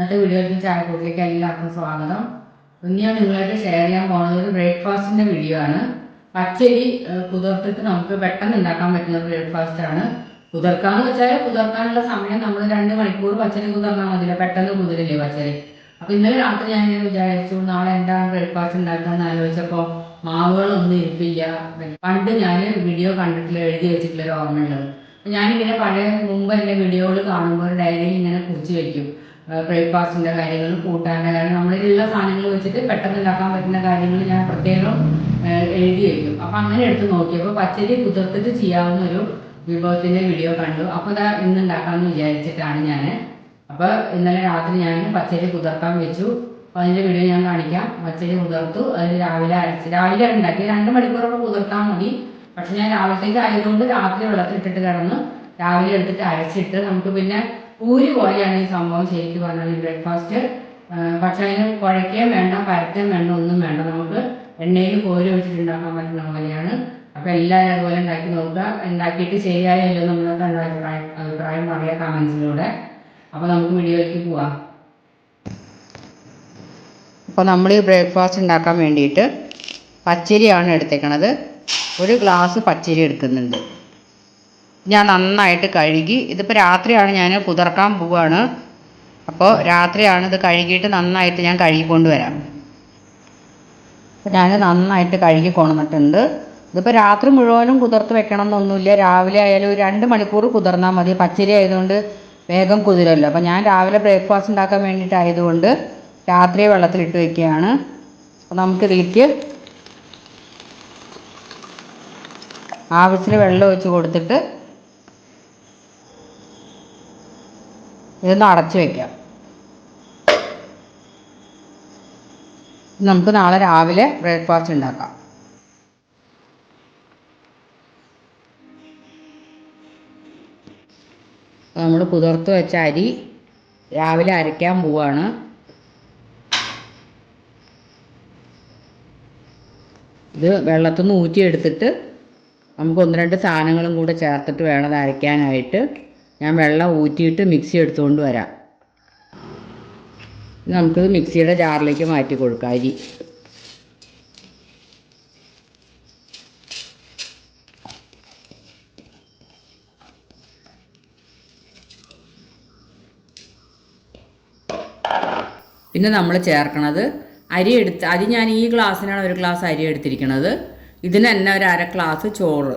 ഇന്നത്തെ ചായ ചായക്കൂട്ടിലേക്ക് എല്ലാവർക്കും സ്വാഗതം. ഇന്ന് ഞാൻ നിങ്ങളായിട്ട് ഷെയർ ചെയ്യാൻ പോകുന്നത് ഒരു ബ്രേക്ക്ഫാസ്റ്റിന്റെ വീഡിയോ ആണ്. പച്ചരി കുതിർത്തിട്ട് നമുക്ക് പെട്ടെന്ന് ഉണ്ടാക്കാൻ പറ്റുന്ന ബ്രേക്ക്ഫാസ്റ്റ് ആണ്. കുതിർക്കാന്ന് വെച്ചാൽ കുതിർക്കാനുള്ള സമയം നമ്മൾ രണ്ട് മണിക്കൂർ പച്ചരി കുതിർന്നാൽ മതിയല്ലോ. പെട്ടെന്ന് കുതിരില്ലേ പച്ചരി? അപ്പോൾ ഇന്നലെ രാത്രി ഞാൻ ഇങ്ങനെ വിചാരിച്ചു നാളെ എന്താണ് ബ്രേക്ക്ഫാസ്റ്റ് ഉണ്ടാക്കാന്ന് ആലോചിച്ചപ്പോൾ മാവുകളൊന്നും ഇരിപ്പില്ല. പണ്ട് ഞാൻ വീഡിയോ കണ്ടിട്ടില്ല എഴുതി വെച്ചിട്ടുള്ള ഒരു ഓർമ്മയുള്ളത്. ഞാനിങ്ങനെ പഴയ മുമ്പ് എന്റെ വീഡിയോകൾ കാണുമ്പോൾ ഡയറിയിൽ ഇങ്ങനെ കുറിച്ച് വെക്കും. ബ്രേക്ക്ഫാസ്റ്റിന്റെ കാര്യങ്ങൾ കൂട്ടാന്റെ കാര്യം നമ്മളിലുള്ള സാധനങ്ങൾ വെച്ചിട്ട് പെട്ടെന്ന് ഉണ്ടാക്കാൻ പറ്റുന്ന കാര്യങ്ങൾ ഞാൻ പ്രത്യേകം എഴുതി വെക്കും. അപ്പം അങ്ങനെ എടുത്ത് നോക്കിയപ്പോൾ പച്ചരി കുതിർത്തിട്ട് ചെയ്യാവുന്ന ഒരു വിഭവത്തിന്റെ വീഡിയോ കണ്ടു. അപ്പോൾ ഇതാ ഇന്ന് ഉണ്ടാക്കാമെന്ന് വിചാരിച്ചിട്ടാണ് ഞാൻ അപ്പോൾ ഇന്നലെ രാത്രി ഞാൻ പച്ചരി കുതിർക്കാൻ വെച്ചു. അപ്പോൾ അതിന്റെ വീഡിയോ ഞാൻ കാണിക്കാം. പച്ചരി കുതിർത്തു. അതിന് രാവിലെ അരച്ച് രാവിലെ ഉണ്ടാക്കി രണ്ട് മണിക്കൂറൊക്കെ കുതിർത്താൽ മതി. പക്ഷെ ഞാൻ രാവിലത്തേക്ക് ആയതുകൊണ്ട് രാത്രി വെള്ളത്തിലിട്ടിട്ട് കിടന്ന് രാവിലെ എടുത്തിട്ട് അരച്ചിട്ട് നമുക്ക് പിന്നെ പൂരി പോലെയാണ് ഈ സംഭവം ശരിക്കും പറഞ്ഞാൽ ബ്രേക്ക്ഫാസ്റ്റ്. പക്ഷെ അതിന് കുഴയ്ക്കുകയും വേണ്ട പരത്തുകയും വേണ്ട ഒന്നും വേണ്ട. നമുക്ക് എണ്ണയിൽ കോരി ഒഴിച്ചിട്ട് ഉണ്ടാക്കാൻ പറ്റുന്ന പോലെയാണ്. അപ്പോൾ എല്ലാവരും അതുപോലെ ഉണ്ടാക്കി നോക്കുക. ഉണ്ടാക്കിയിട്ട് ശരിയായല്ലോ നമ്മളൊക്കെ അഭിപ്രായം അഭിപ്രായം പറയാം കമൻസിലൂടെ അപ്പോൾ നമുക്ക് വീഡിയോയിലേക്ക് പോവാം. അപ്പോൾ നമ്മൾ ഈ ബ്രേക്ക്ഫാസ്റ്റ് ഉണ്ടാക്കാൻ വേണ്ടിയിട്ട് പച്ചരിയാണ് എടുത്തേക്കണത്. ഒരു ഗ്ലാസ് പച്ചരി എടുക്കുന്നുണ്ട്. ഞാൻ നന്നായിട്ട് കഴുകി. ഇതിപ്പോൾ രാത്രിയാണ് ഞാൻ കുതിർക്കാൻ പോവാണ്. അപ്പോൾ രാത്രിയാണ് ഇത് കഴുകിയിട്ട് നന്നായിട്ട് ഞാൻ കഴുകിക്കൊണ്ട് വരാം. അപ്പോൾ ഞാൻ നന്നായിട്ട് കഴുകി കൊണ്ടുവന്നിട്ടുണ്ട് ഇതിപ്പോൾ രാത്രി മുഴുവനും കുതിർത്ത് വെക്കണം എന്നൊന്നുമില്ല രാവിലെ ആയാലും ഒരു രണ്ട് മണിക്കൂർ കുതിർന്നാൽ മതി. പച്ചരി ആയതുകൊണ്ട് വേഗം കുതിരല്ലോ. അപ്പോൾ ഞാൻ രാവിലെ ബ്രേക്ക്ഫാസ്റ്റ് ഉണ്ടാക്കാൻ വേണ്ടിയിട്ടായതുകൊണ്ട് രാത്രി വെള്ളത്തിലിട്ട് വെക്കുകയാണ്. അപ്പോൾ നമുക്കിതിലേക്ക് ആവശ്യത്തിന് വെള്ളം ഒഴിച്ച് കൊടുത്തിട്ട് ഇതൊന്ന് അടച്ചു വെക്കാം. നമുക്ക് നാളെ രാവിലെ ബ്രേക്ക്ഫാസ്റ്റ് ഉണ്ടാക്കാം. നമ്മൾ കുതിർത്ത് വെച്ച അരി രാവിലെ അരയ്ക്കാൻ പോവാണ്. ഇത് വെള്ളത്തിൽ നിന്ന് ഊറ്റിയെടുത്തിട്ട് നമുക്ക് ഒന്ന് രണ്ട് സാധനങ്ങളും കൂടെ ചേർത്തിട്ട് വേണം അരയ്ക്കാനായിട്ട്. ഞാൻ വെള്ളം ഊറ്റിയിട്ട് മിക്സി എടുത്തുകൊണ്ട് വരാം. നമുക്കിത് മിക്സിയുടെ ജാറിലേക്ക് മാറ്റി കൊടുക്കാം അരി. പിന്നെ നമ്മൾ ചേർക്കണത് അരി എടുത്ത് അരി ഞാൻ ഈ ഗ്ലാസ്സിനാണ് ഒരു ഗ്ലാസ് അരി എടുത്തിരിക്കുന്നത് ഇതിന് തന്നെ ഒരു അര ഗ്ലാസ് ചോറ്.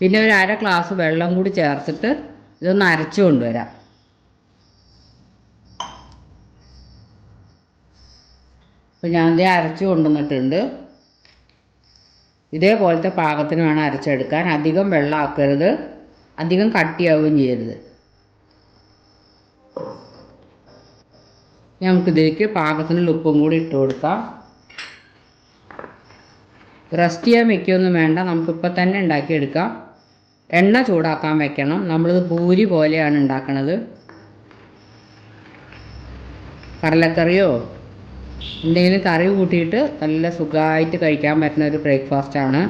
പിന്നെ ഒരു അര ഗ്ലാസ് വെള്ളം കൂടി ചേർത്തിട്ട് ഇതൊന്ന് അരച്ചു കൊണ്ടുവരാം. അപ്പോൾ ഞാൻ ഇതേ അരച്ചു കൊണ്ടുവന്നിട്ടുണ്ട്. ഇതേപോലത്തെ പാകത്തിന് വേണം അരച്ചെടുക്കാൻ. അധികം വെള്ളമാക്കരുത്. അധികം കട്ടിയാവുകയും ചെയ്യരുത്. നമുക്കിതിലേക്ക് പാകത്തിനുള്ള ഉപ്പും കൂടി ഇട്ട് കൊടുക്കാം. റെസ്റ്റ് ചെയ്യാൻ വെക്കുകയൊന്നും വേണ്ട. നമുക്കിപ്പോൾ തന്നെ ഉണ്ടാക്കിയെടുക്കാം. എണ്ണ ചൂടാക്കാൻ വെക്കണം. നമ്മളിത് പൂരി പോലെയാണ് ഉണ്ടാക്കണത്. കടലക്കറിയോ? എന്തെങ്കിലും കറി കൂട്ടിയിട്ട് നല്ല സുഖമായിട്ട് കഴിക്കാൻ പറ്റുന്ന ഒരു ബ്രേക്ക്ഫാസ്റ്റാണ്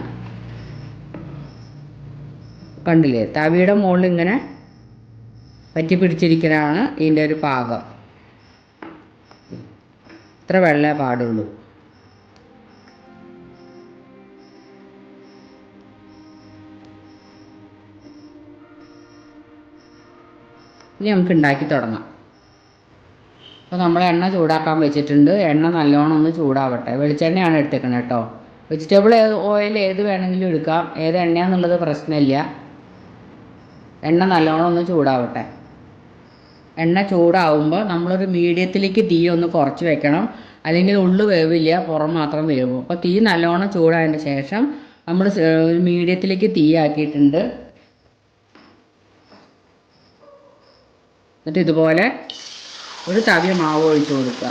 കണ്ടില്ലേ? തവിയുടെ മുകളിൽ ഇങ്ങനെ പറ്റി പിടിച്ചിരിക്കലാണ് ഇതിന്റെ ഒരു പാകം. ഇത്ര വെള്ളമേ പാടുള്ളൂ. ഇനി നമുക്ക് ഉണ്ടാക്കി തുടങ്ങാം. അപ്പോൾ നമ്മൾ എണ്ണ ചൂടാക്കാൻ വെച്ചിട്ടുണ്ട്. എണ്ണ നല്ലോണം ഒന്ന് ചൂടാവട്ടെ. വെളിച്ചെണ്ണയാണ് എടുത്തേക്കുന്നത് കേട്ടോ വെജിറ്റബിൾ ഓയിൽ ഏത് വേണമെങ്കിലും എടുക്കാം. ഏത് എണ്ണയാണെന്നുള്ളത് പ്രശ്നമില്ല. എണ്ണ നല്ലോണം ഒന്ന് ചൂടാവട്ടെ. എണ്ണ ചൂടാവുമ്പോൾ നമ്മളൊരു മീഡിയത്തിലേക്ക് തീ ഒന്ന് കുറച്ച് വെക്കണം. അല്ലെങ്കിൽ ഉള്ളു വേവില്ല പുറം മാത്രം വേവും. അപ്പോൾ തീ നല്ലോണം ചൂടായതിന് ശേഷം നമ്മൾ മീഡിയത്തിലേക്ക് തീ ആക്കിയിട്ടുണ്ട്. എന്നിട്ട് ഇതുപോലെ ഒരു തവി മാവ് ഒഴിച്ചു കൊടുക്കുക.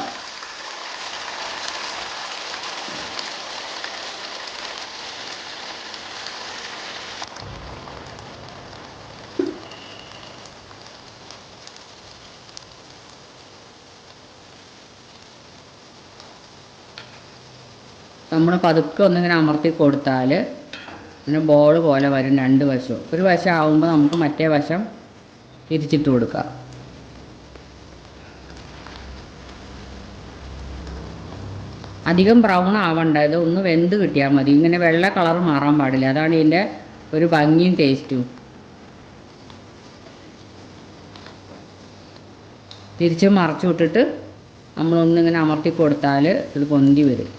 നമ്മൾ പതുക്കെ ഒന്നിങ്ങനെ അമർത്തി കൊടുത്താൽ പിന്നെ ബോൾ പോലെ വരും രണ്ട് വശവും. ഒരു വശം ആവുമ്പോൾ നമുക്ക് മറ്റേ വശം തിരിച്ചിട്ട് കൊടുക്കാം. അധികം ബ്രൗൺ ആവണ്ട. ഇത് ഒന്ന് വെന്ത് കിട്ടിയാൽ മതി. ഇങ്ങനെ വെള്ള കളർ മാറാൻ പാടില്ല. അതാണ് ഇതിന്റെ ഒരു ഭംഗിയും ടേസ്റ്റും തിരിച്ച് മറച്ചു വിട്ടിട്ട് നമ്മളൊന്നിങ്ങനെ അമർത്തി കൊടുത്താൽ ഇത് പൊന്തി വരും.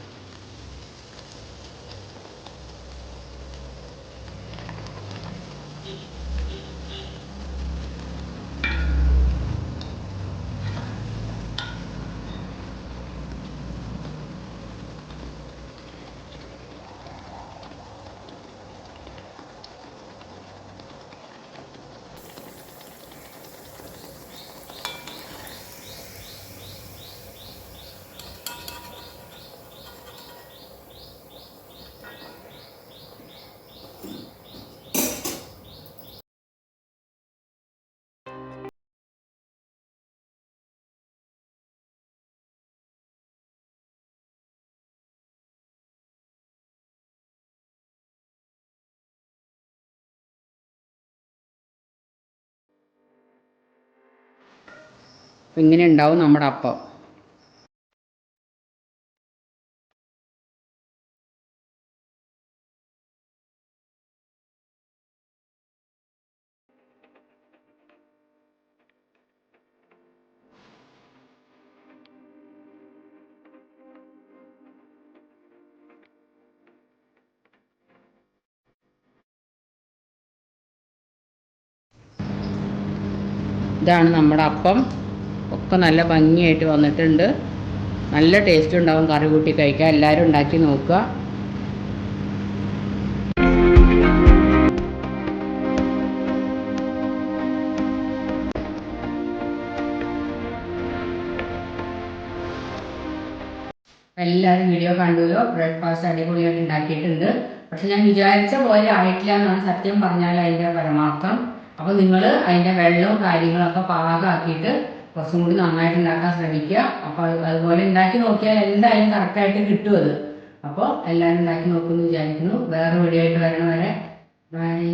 ഇങ്ങനെ ഉണ്ടാവും നമ്മുടെ അപ്പം. ഇതാണ് നമ്മുടെ അപ്പം. ഒക്കെ നല്ല ഭംഗിയായിട്ട് വന്നിട്ടുണ്ട്. നല്ല ടേസ്റ്റ് ഉണ്ടാവും കറി കൂട്ടി കഴിക്കുക എല്ലാവരും ഉണ്ടാക്കി നോക്കുക. എല്ലാവരും വീഡിയോ കണ്ടുല്ലോ. ബ്രേക്ക്ഫാസ്റ്റ് അടിപൊളിയായിട്ട് ഉണ്ടാക്കിയിട്ടുണ്ട്. പക്ഷെ ഞാൻ വിചാരിച്ച പോലെ ആയിട്ടില്ല എന്നാണ് സത്യം പറഞ്ഞാൽ അതിന്റെ പരമാർത്ഥം. അപ്പോൾ നിങ്ങൾ അതിന്റെ വെള്ളവും കാര്യങ്ങളൊക്കെ പാകമാക്കിയിട്ട് കുറച്ചും കൂടി നന്നായിട്ട് ഉണ്ടാക്കാൻ ശ്രമിക്കുക. അപ്പോൾ അതുപോലെ ഉണ്ടാക്കി നോക്കിയാൽ എന്തായാലും കറക്റ്റായിട്ട് കിട്ടും അത്. അപ്പോൾ എല്ലാവരും ഉണ്ടാക്കി നോക്കുമെന്ന് വിചാരിക്കുന്നു. വേറെ വീഡിയോ ആയിട്ട് വരണവരെ. ബൈ